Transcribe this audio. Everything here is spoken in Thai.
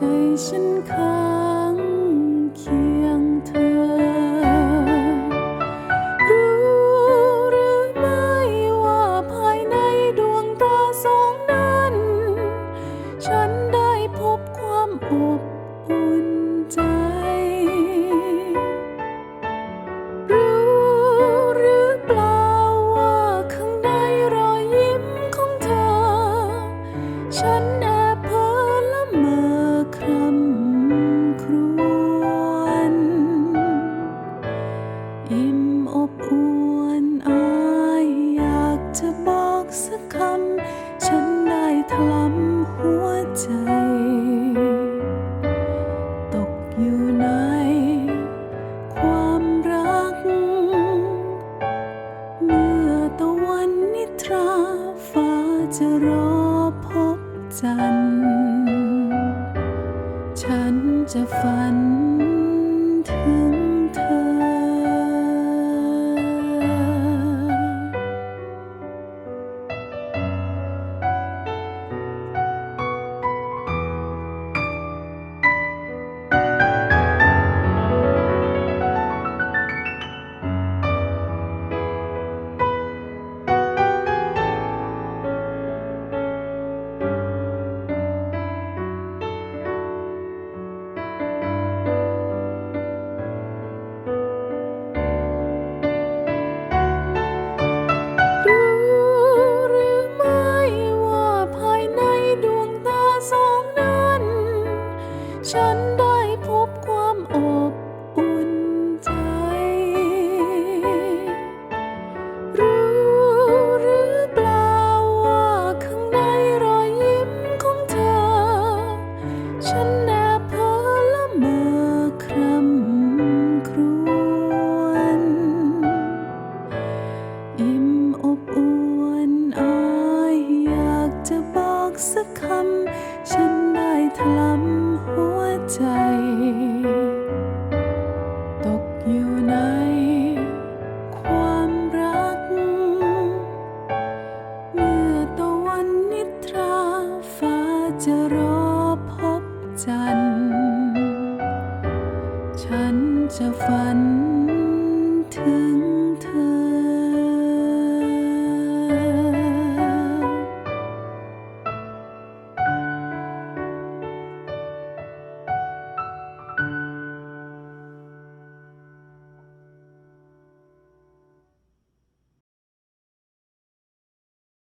ใจฉันค้างเคียงเธอ รู้หรือไม่ว่าภายในดวงตาสองนั้น ฉันได้พบความอบอุ่นใจ รู้หรือเปล่าว่าข้างในรอยยิ้มของเธอ ฉัน ใน ความรัก เมื่อตะวันนิทราฟ้าจะรอพบจันทร์ฉันจะฝัน มอบอวนอายอยากจะบอกสักคำ ฉันได้ถลำหัวใจ ตกอยู่ในความรัก เมื่อตะวันนิทราฟ้าจะรอพบจันทร์